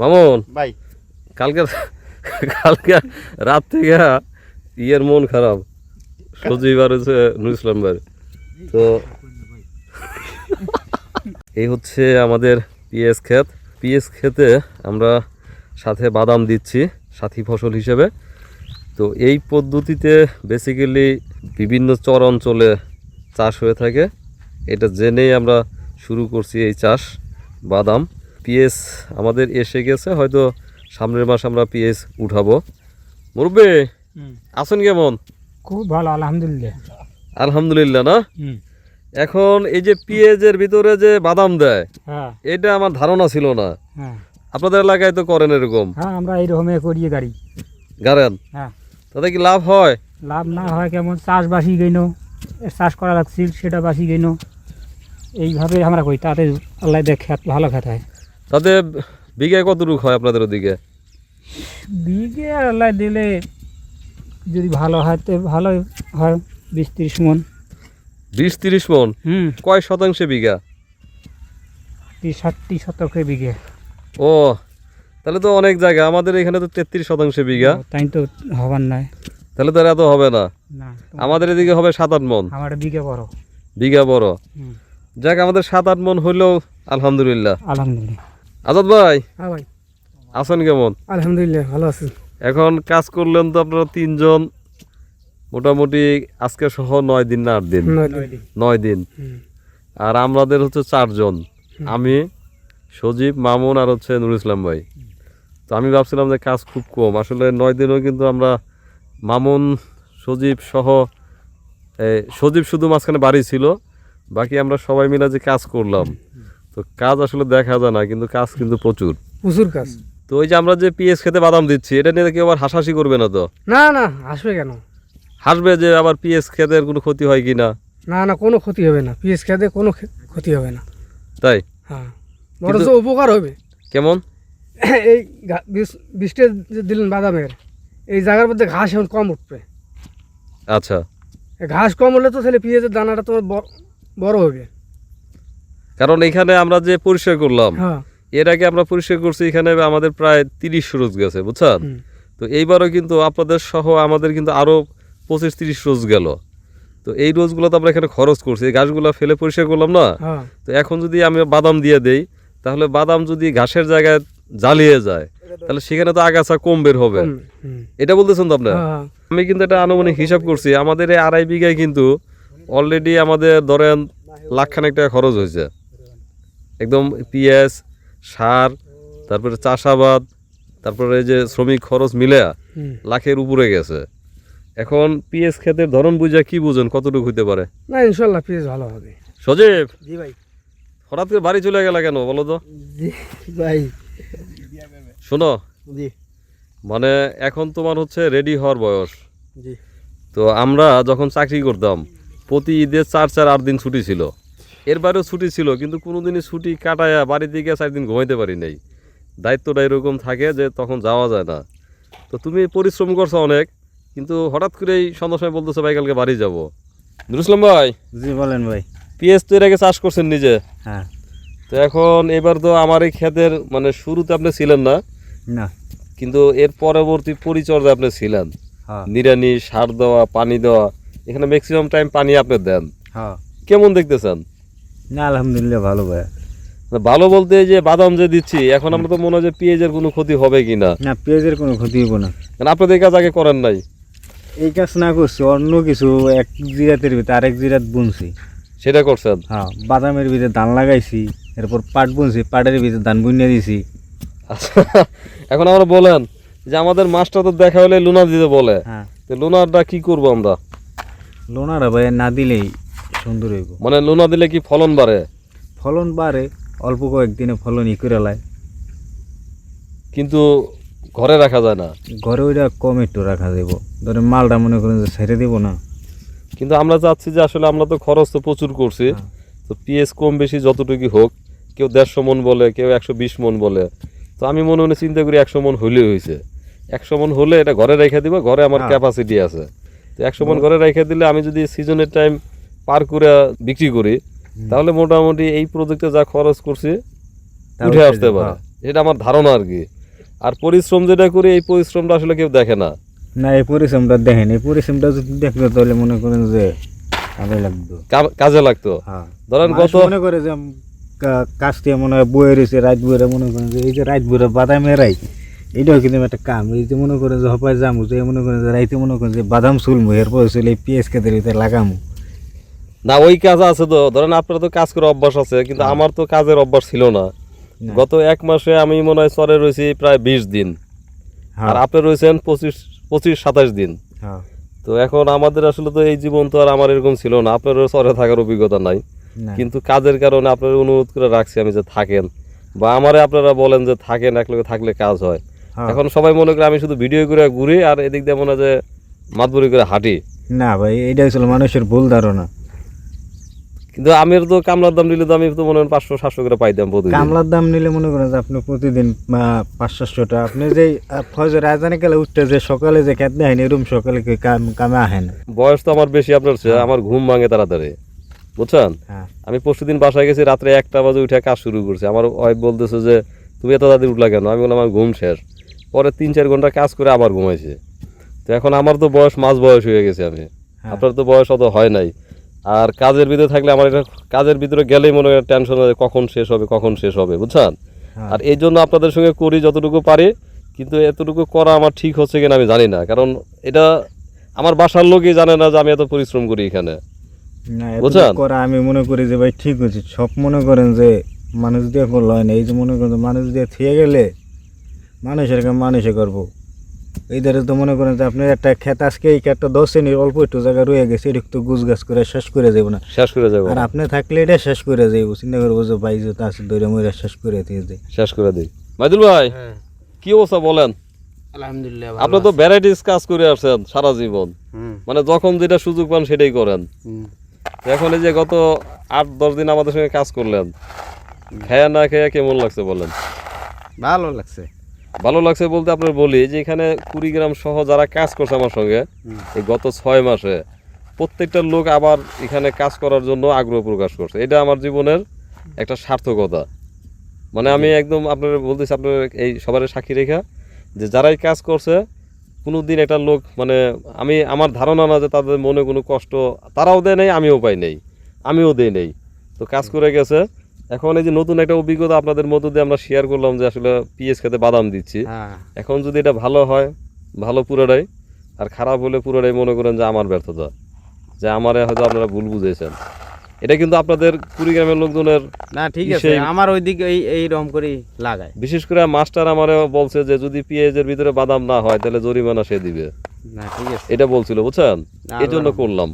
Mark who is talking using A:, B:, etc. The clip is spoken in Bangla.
A: মামুন
B: ভাই।
A: কালকে কালকে রাত থেকে ইয়ের মন খারাপ। সজীব আর হচ্ছে নুর ভাই। তো এই হচ্ছে আমাদের পিএস ক্ষেত। পিএস ক্ষেতে আমরা সাথে বাদাম দিচ্ছি সাথী ফসল হিসেবে। তো এই পদ্ধতিতে বেসিক্যালি বিভিন্ন চর অঞ্চলে চাষ হয়ে থাকে। এটা জেনেই আমরা শুরু করছি এই চাষ বাদাম। পিএস আমাদের এসে গেছে হয়তো সামনের মাস আমরা পিএস উঠাবো। মুরব্বী আছেন কেমন?
C: খুব ভালো আলহামদুলিল্লাহ।
A: আলহামদুলিল্লাহ না? এখন এই যে পিএজের ভিতরে যে বাদাম দেয়
C: হ্যাঁ।
A: এটা আমার ধারণা ছিল না।
C: হ্যাঁ।
A: আপনাদের এলাকায় তো করেন এরকম?
C: হ্যাঁ আমরা এইরকমে করিয়ে গাড়ি।
A: গারেন
C: হ্যাঁ।
A: তাতে কি লাভ হয়?
C: লাভ না হয় কেমন চাষ বাসি গেইন চাষ করা লাগছিল সেটা বাসি গেইন। এইভাবে আমরা করি তাতে আল্লাহ দেখ ভালো খেত হয়।
A: তাতে বিঘায় কত রুখ হয় আপনাদের ওদিকে?
C: বিঘে আল্লাহ দিলে যদি ভালো হয় তো ভালো হয় বিশ ত্রিশ মন।
A: বিশ তিরিশ মন?
C: হুম।
A: কয় শতাংশে বিঘা?
C: ষাটটি শতকে বিঘে।
A: ও তাহলে তো অনেক জায়গা। আমাদের এখানে তো তেত্রিশ শতাংশে বিঘা।
C: তাই তো হবার নাই।
A: তাহলে তো আর এত হবে না। আমাদের এদিকে হবে সাত আট মন।
C: আমার বিঘে বড়।
A: বিঘা বড়। যাক আমাদের সাত আট মন হইলেও আলহামদুলিল্লাহ।
C: আলহামদুলিল্লাহ।
A: আজাদ ভাই
C: হ্যাঁ ভাই।
A: আছেন কেমন?
C: আলহামদুলিল্লাহ ভালো আছি।
A: এখন কাজ করলেন তো আপনারা তিনজন। মোটামুটি আজকে সহ নয় দিন না আট দিন? নয় দিন। আর আমাদের হচ্ছে চারজন। আমি সজীব মামুন আর হচ্ছে নুর ইসলাম ভাই। তো আমি ভাবছিলাম যে কাজ খুব কম। আসলে নয় দিনও কিন্তু আমরা মামুন সজীব সহ সজীব শুধু মাঝখানে বাড়ি ছিল। বাকি আমরা সবাই মিলে যে কাজ করলাম। তো কাজ আসলে দেখা যায় না কিন্তু কাজ কিন্তু প্রচুর।
D: প্রচুর কাজ।
A: তো ওই যে আমরা যে পিএস খেতে বাদাম দিচ্ছি এটা নিয়ে কেউ আবার হাসাহাসি করবে না তো?
D: না না আসবে কেন?
A: হাসবে যে আবার পিএস খেতের কোনো ক্ষতি হয় কি না?
D: না না কোনো ক্ষতি হবে না। পিএস খেতে কোনো ক্ষতি হবে না।
A: তাই?
D: হ্যাঁ বরঞ্চ উপকার হবে।
A: কেমন?
D: এই যে দিলেন বাদামের এই জায়গার মধ্যে ঘাস এখন কম উঠবে।
A: আচ্ছা।
D: ঘাস কম হলে তো তাহলে পেঁয়াজের দানাটা তোমার বড় হবে।
A: কারণ এখানে আমরা যে পরিষ্কার করলাম
D: হ্যাঁ।
A: এর আগে আমরা পরিষ্কার করছি এখানে আমাদের প্রায় তিরিশ রোজ গেছে বুঝছেন? তো এইবারও কিন্তু আপনাদের সহ আমাদের কিন্তু আরও পঁচিশ তিরিশ রোজ গেল। তো এই রোজগুলো তো আমরা এখানে খরচ করছি এই গাছগুলো ফেলে পরিষ্কার করলাম না?
D: হ্যাঁ।
A: তো এখন যদি আমি বাদাম দিয়ে দেই তাহলে বাদাম যদি ঘাসের জায়গায় জ্বালিয়ে যায় তাহলে সেখানে তো আগাছা কম বের হবে। এটা বলতেছেন তো আপনার?
D: হ্যাঁ,
A: আমি কিন্তু এটা আনুমানিক হিসাব করছি আমাদের এই আড়াই বিঘায় কিন্তু অলরেডি আমাদের ধরেন লাখখানেক টাকা খরচ হয়েছে। একদম পিএস সার তারপরে চাষাবাদ তারপরে এই যে শ্রমিক খরচ মিলে লাখের উপরে গেছে। এখন পিএস ক্ষেতের ধরন বুঝা কি বুঝেন? কতটুকু হইতে পারে?
D: না ইনশাল্লাহ পেঁয়াজ ভালো হবে।
A: সজীব!
D: জি ভাই।
A: হঠাৎ করে বাড়ি চলে গেল কেন বলো তো?
D: ভাই।
A: শোনো।
D: জি।
A: মানে এখন তোমার হচ্ছে রেডি হওয়ার বয়স।
D: জি।
A: তো আমরা যখন চাকরি করতাম প্রতি ঈদের চার চার আট দিন ছুটি ছিল। এর বাইরেও ছুটি ছিল কিন্তু কোনোদিনই ছুটি কাটায়া বাড়িতে গিয়ে চার দিন ঘুমাইতে পারি নাই। দায়িত্বটা এরকম থাকে যে তখন যাওয়া যায় না। তো তুমি পরিশ্রম করছ অনেক কিন্তু হঠাৎ করেই সন্ধ্যার সময় বলতেছো ভাই কালকে বাড়ি যাব। নুর ইসলাম ভাই?
E: জি বলেন ভাই।
A: পিএস তো এর আগে চাষ করছেন নিজে?
E: হ্যাঁ।
A: তো এখন এবার তো আমার এই ক্ষেতের মানে শুরুতে আপনি ছিলেন না?
E: না।
A: কিন্তু এর পরবর্তী পরিচর্যা আপনি ছিলেন।
E: হ্যাঁ।
A: নিরানি সার দেওয়া পানি দেওয়া এখানে ম্যাক্সিমাম টাইম পানি আপনি দেন।
E: হ্যাঁ।
A: কেমন দেখতেছেন?
E: না আলহামদুলিল্লাহ ভালো ভাই
A: না, ভালো বলতে এই যে বাদাম যে দিচ্ছি এখন আমরা তো মনে হয় যে পেঁয়াজের কোনো ক্ষতি হবে কি না?
E: না পেঁয়াজের কোনো ক্ষতি হইব না।
A: কারণ আপনাদের কাজ আগে করেন নাই?
E: এই কাজ না করছি অন্য কিছু এক জিরাতের ভিতরে আরেক জিরাত বুনছি।
A: সেটা করছেন?
E: হ্যাঁ বাদামের ভিতরে ধান লাগাইছি এরপর পাট বুনছি পাটের ভিতরে ধান বুনিয়ে দিছি।
A: আচ্ছা এখন আমরা বলেন যে আমাদের মাছটা তো দেখা হলে লুনা দিতে বলে।
E: হ্যাঁ।
A: তো লুনারটা কি করব আমরা?
E: লোনারা ভাই না দিলেই সুন্দর হইব।
A: মানে লুনা দিলে কি ফলন বাড়ে?
E: ফলন বাড়ে অল্প কয়েকদিনে ফলন ই করে
A: কিন্তু ঘরে রাখা যায় না।
E: ঘরে ওইটা কম একটু রাখা যাব ধরেন মালটা মনে করেন যে ছেড়ে দিব না।
A: কিন্তু আমরা চাচ্ছি যে আসলে আমরা তো খরচ তো প্রচুর করছি।
E: হ্যাঁ।
A: তো পিএস কম বেশি যতটুকু হোক কেউ দেড়শো মন বলে কেউ একশো বিশ মন বলে। তো আমি মনে মনে চিন্তা করি একশো মন হইলেই হয়েছে। একশো মন হলে এটা ঘরে রেখে দিব ঘরে আমার। ক্যাপাসিটি আছে। তো একশো মন ঘরে রেখে দিলে আমি যদি সিজনের টাইম পার করে বিক্রি করি তাহলে মোটামুটি এই প্রজেক্টে যা খরচ করছি উঠে আসতে পারে।
E: হ্যাঁ।
A: এটা আমার ধারণা আর কি। আর পরিশ্রম যেটা করি এই পরিশ্রমটা আসলে কেউ দেখে না।
E: না এই পরিশ্রমটা দেখেন এই পরিশ্রমটা যদি দেখতো তাহলে মনে করেন যে ভালো লাগতো।
A: কাজে লাগতো।
E: হ্যাঁ।
A: ধরেন গত
E: মনে করে যে কাজ দিয়ে মনে হয় বয়ে রয়েছে রাত বইরে মনে করেন যে এই যে রাত বইরে বাদাম এরাই এটাও কিন্তু একটা কাম। এই যে মনে করেন যে হপায় যামু যে মনে করেন যে রাইতে মনে করেন যে বাদাম চুলমু এরপর চলে এই পেঁয়াজ খেতে লাগামু।
A: না ওই কাজ আছে তো। ধরেন আপনার তো কাজ করে অভ্যাস আছে কিন্তু আমার তো কাজের অভ্যাস ছিল না।
E: না।
A: গত এক মাসে আমি মনে হয় চরে রয়েছি প্রায় বিশ দিন। আর
E: হ্যাঁ
A: আপনি রয়েছেন পঁচিশ পঁচিশ সাতাশ দিন।
E: হ্যাঁ।
A: তো এখন আমাদের আসলে তো এই জীবন তো আর আমার এরকম ছিল না। আপনারও চরে থাকার অভিজ্ঞতা নাই। কিন্তু কাজের কারণে আপনার অনুরোধ করে রাখছি আমি যে থাকেন। বা আমারে আপনারা বলেন যে থাকেন একলগে থাকলে কাজ হয়।
E: হ্যাঁ।
A: এখন সবাই মনে করে আমি শুধু ভিডিও করে ঘুরি আর এদিক দিয়ে মনে হয় যে মাতবরি করে হাঁটি।
E: না ভাই এটা মানুষের ভুল ধারণা।
A: কিন্তু আমি তো কামলার দাম দিলে তো আমি তো মনে হয় পাঁচশো সাতশো করে পাইতাম প্রতিদিন
E: কামলার দাম নিলে মনে করেন যে আপনি প্রতিদিন পাঁচ সাতশোটা আপনি যে ফজর আজানে গেলে উঠতে যে সকালে যে খেতে দেখেন এরকম সকালে কাম কামে আহে না?
A: বয়স তো আমার বেশি আপনার চেয়ে, আমার ঘুম ভাঙে তাড়াতাড়ি। বুঝছেন?
E: হ্যাঁ।
A: আমি পরশুদিন বাসায় গেছি রাত্রে একটা বাজে উঠে কাজ শুরু করছি। আমার ওয়াইফ বলতেছে যে তুমি এত তাড়াতাড়ি উঠলা কেন? আমি বললাম আমার ঘুম শেষ। পরে তিন চার ঘণ্টা কাজ করে আবার ঘুমাইছে। তো এখন আমার তো বয়স মাঝ বয়স হয়ে গেছে আমি।
E: হ্যাঁ।
A: আপনার তো বয়স অত হয় নাই। আর কাজের ভিতরে থাকলে আমার এটা কাজের ভিতরে গেলেই মনে হয় টেনশন হয় কখন শেষ হবে কখন শেষ হবে বুঝছেন
E: হ্যাঁ।
A: আর এই জন্য আপনাদের সঙ্গে করি যতটুকু পারি কিন্তু এতটুকু করা আমার ঠিক হচ্ছে কিনা আমি জানি না কারণ এটা আমার বাসার লোকই জানে না যে আমি এত পরিশ্রম করি এখানে
E: না
A: বুঝছেন?
E: করা আমি মনে করি যে ভাই ঠিক হচ্ছে সব মনে করেন যে মানুষ দিয়ে করলে হয় না এই যে মনে করেন যে মানুষ দিয়ে থিয়ে গেলে মানুষের মানুষে করব এই ধারে তো মনে করেন যে আপনি একটা ক্ষেত আজকে এই ক্ষেতটা দশ শ্রেণির অল্প একটু জায়গা রয়ে গেছে এটা তো গুছ গাছ করে শেষ করে যাব না।
A: শেষ করে যাব
E: আর আপনি থাকলে এটা শেষ করে যাইব চিন্তা করব যে ভাই যে আছে দৈরে মইরা শেষ করে দিয়ে যায়
A: শেষ করে দিই। মাইদুল ভাই কি অবস্থা বলেন?
D: আলহামদুলিল্লাহ
A: আপনি তো ভ্যারাইটিস কাজ করে আসছেন সারা জীবন। মানে যখন যেটা সুযোগ পান সেটাই করেন। এখন এই যে গত আট দশ দিন আমাদের সঙ্গে কাজ করলেন। খেয়া না খেয়া কেমন লাগছে বলেন?
B: ভালো লাগছে।
A: ভালো লাগছে বলতে আপনার বলি যে এখানে কুড়িগ্রাম সহ যারা কাজ করছে আমার সঙ্গে এই গত ছয় মাসে প্রত্যেকটা লোক আবার এখানে কাজ করার জন্য আগ্রহ প্রকাশ করছে। এটা আমার জীবনের একটা সার্থকতা। মানে আমি একদম আপনার বলতেছি আপনার এই সবার সাক্ষী রেখা যে যারাই কাজ করছে কোনো দিন একটা লোক মানে আমি আমার ধারণা না যে তাদের মনে কোনো কষ্ট তারাও দেয় নেই আমিও পাই নেই আমিও দেই নেই। তো কাজ করে গেছে। এখন এই যে নতুন একটা অভিজ্ঞতা আপনাদের মধ্য দিয়ে আমরা শেয়ার করলাম যে আসলে পিএস খেতে বাদাম দিচ্ছি।
B: হ্যাঁ।
A: এখন যদি এটা ভালো হয় ভালো পুরোটাই আর খারাপ হলে পুরোটাই মনে করেন যে আমার ব্যর্থতা যে আমারে হয়তো আপনারা ভুল বুঝেছেন। এটা কিন্তু আপনাদের কুড়িগ্রামের লোকজনের
B: না ঠিক আছে আমার ওইদিকে এই এই রকম করে লাগায়।
A: বিশেষ করে মাস্টার আমারে বলছে যে যদি পেঁয়াজের ভিতরে বাদাম না হয় তাহলে জরিমানা সে দিবে।
B: না ঠিক আছে।
A: এটা বলছিল বুঝছেন? এই জন্য করলাম।